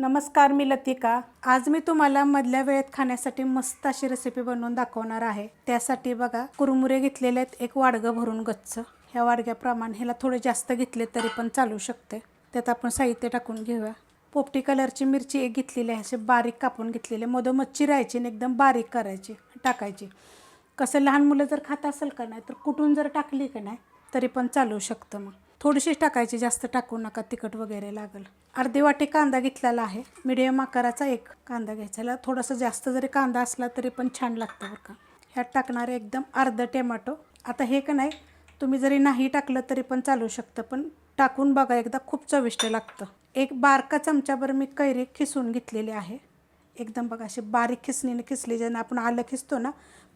नमस्कार मी लतिका. आज मी तुम्हाला मधल्या वेळेत खाण्यासाठी मस्त अशी रेसिपी बनवून दाखवणार आहे. त्यासाठी बघा कुरमुरे घेतलेले आहेत एक वाडगं भरून गच्च. ह्या वाडग्याप्रमाणे ह्याला थोडे जास्त घेतले तरी पण चालू शकते. त्यात आपण साहित्य टाकून घेऊया. पोपटी कलरची मिरची एक घेतलेली आहे असे बारीक कापून घेतलेले. मधोमध चिरायची आणि एकदम बारीक करायची टाकायची. कसं लहान मुलं जर खात असेल का नाही तर कुठून जर टाकली का नाही तरी पण चालू शकतं मग. थोडीशीच टाकायची जास्त टाकू नका तिखट वगैरे लागेल. अर्धी वाटी कांदा घेतलेला आहे. मिडियम आकाराचा एक कांदा घ्यायचा. थोडासा थोडंसं जास्त जरी कांदा असला तरी पण छान लागतं बरं का. ह्यात टाकणारे एकदम अर्धं टेमॅटो. आता हे का नाही तुम्ही जरी नाही टाकलं तरी पण चालू शकतं पण टाकून बघा एकदा खूप चविष्ट लागतं. एक बारका चमच्याभर मी कैरी खिसून घेतलेली आहे. एकदम बघा अशी बारीक खिसणीनं खिसली ज्यांना आपण आलं खिसतो ना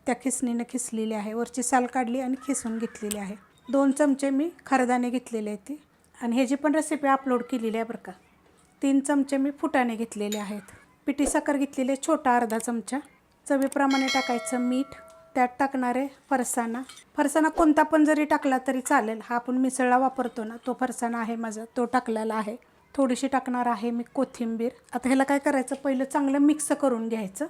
त्या खिसणीनं खिसलेली आहे. वरची साल काढली आणि खिसून घेतलेली आहे. दोन चमचे मी खरदाने घेतलेले आहेत ती. आणि ह्याची पण रेसिपी अपलोड केलेली आहे बरं का तीन चमचे मी फुटाणे घेतलेले आहेत. पिठी साखर घेतलेली आहे छोटा अर्धा चमचा. चवीप्रमाणे टाकायचं मीठ. त्यात टाकणारे फरसाणा. फरसाणा कोणता पण जरी टाकला तरी चालेल. हा आपण मिसळला वापरतो ना तो फरसाणा आहे माझा तो टाकलेला आहे. थोडीशी टाकणार आहे मी कोथिंबीर. आता ह्याला काय करायचं? पहिलं चांगलं मिक्स करून घ्यायचं.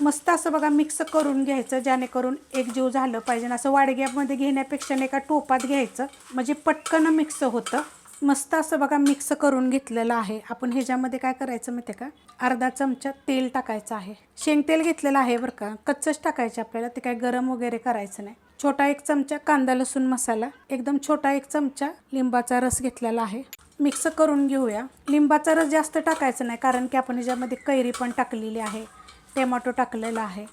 मस्त असं बघा मिक्स करून घ्यायचं जेणेकरून एक जीव झालं पाहिजे. असं वाडग्यामध्ये घेण्यापेक्षा नाही एका टोपात घ्यायचं. म्हणजे पटकन मिक्स होतं. मस्त असं बघा मिक्स करून घेतलेलं आहे. आपण ह्याच्यामध्ये काय करायचं माहिती आहे का? अर्धा चमचा तेल टाकायचं आहे. शेंग तेल घेतलेलं आहे बरं का? कच्चंच टाकायचं आपल्याला. ते काय गरम वगैरे करायचं नाही. छोटा एक चमचा कांदा लसूण मसाला. एकदम छोटा एक चमचा लिंबाचा रस घेतलेला आहे. मिक्स करून घेऊया. लिंबाचा रस जास्त टाकायचा नाही कारण की आपण ह्याच्यामध्ये कैरी पण टाकलेली आहे. टेमॅटो टाकलेला आहे.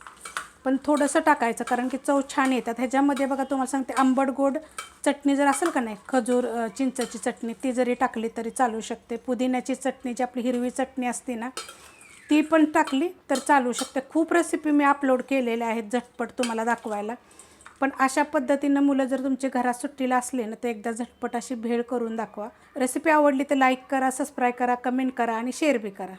पण थोडंसं टाकायचं कारण की चव छान येतात. ह्याच्यामध्ये बघा तुम्हाला सांगते आंबट गोड चटणी जर असेल का नाही खजूर चिंचची चटणी ती जरी टाकली तरी चालू शकते. पुदिन्याची चटणी जी आपली हिरवी चटणी असते ना ती पण टाकली तर चालू शकते. खूप रेसिपी मी अपलोड केलेल्या आहेत झटपट तुम्हाला दाखवायला. पण अशा पद्धतीनं मुलं जर तुमच्या घरात सुट्टीला असले ना तर एकदा झटपट अशी भेळ करून दाखवा. रेसिपी आवडली तर लाईक करा सबस्क्राईब करा कमेंट करा आणि शेअर बी करा.